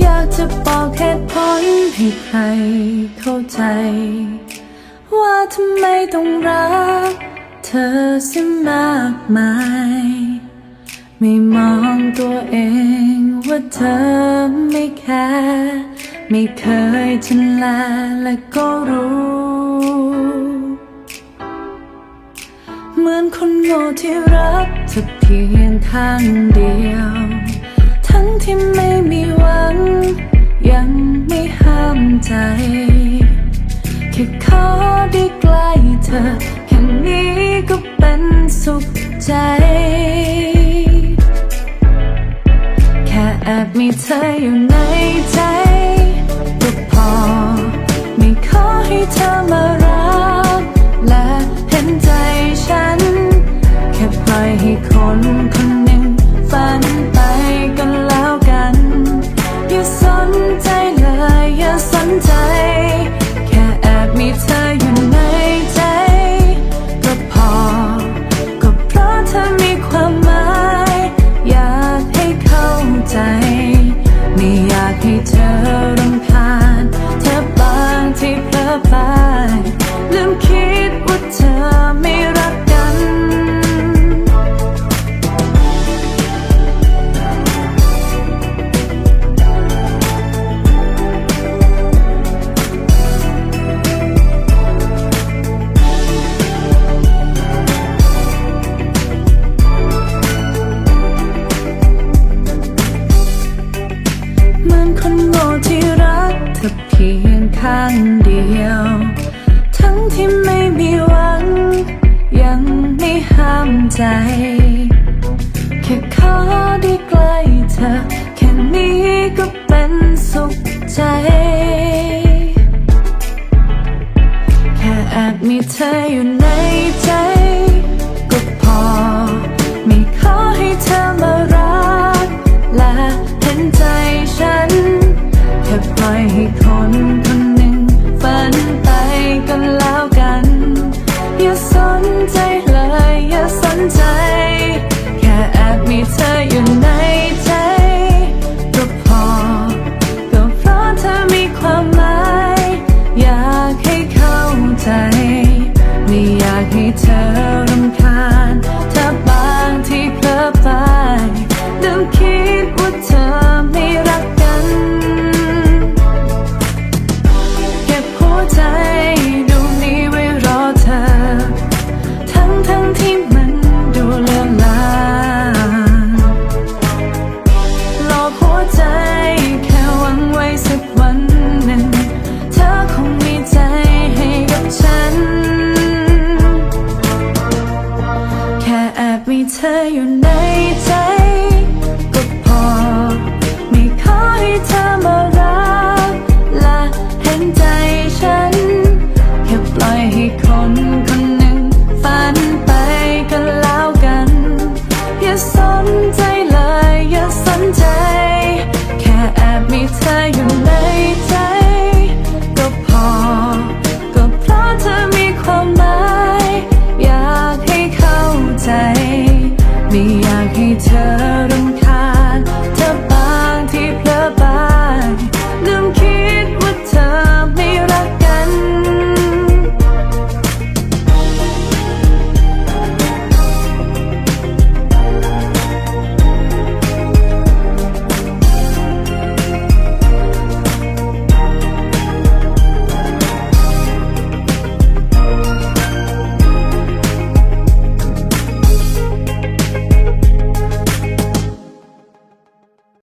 อยากจะบอกเหตุผลให้ใครเข้าใจ ว่าทำไมต้องรัก ธอเสิมากมาย ไม่มองตัวเองว่าเธอไม่แคร์ไม่เคยชนแลและก็รู้ เหมือนคนโง่ที่รักเธอเพียงข้างเดียว ทั้งที่ไม่มีหวัง ยังไม่ห้ามใจแค่ขอได้ใกล้เธอแค่นี้ สุขใจ แค่แอบมีเธออยู่ในใจก็พอ ไม่ขอให้เธอมารัก และเห็นใจฉัน แค่ปล่อยให้คนคน ข้างเดียว ทั้งที่ไม่มีหวัง ยังไม่ห้ามใจ แค่ขอได้ใกล้เธอ แค่นี้ก็เป็นสุขใจ แค่แอบมีเธออยู่ในใจ อยู่ในใจ ก็พอ ก็เพราะเธอมีความหมาย อยากให้เข้าใจ ไม่อยากให้เธอ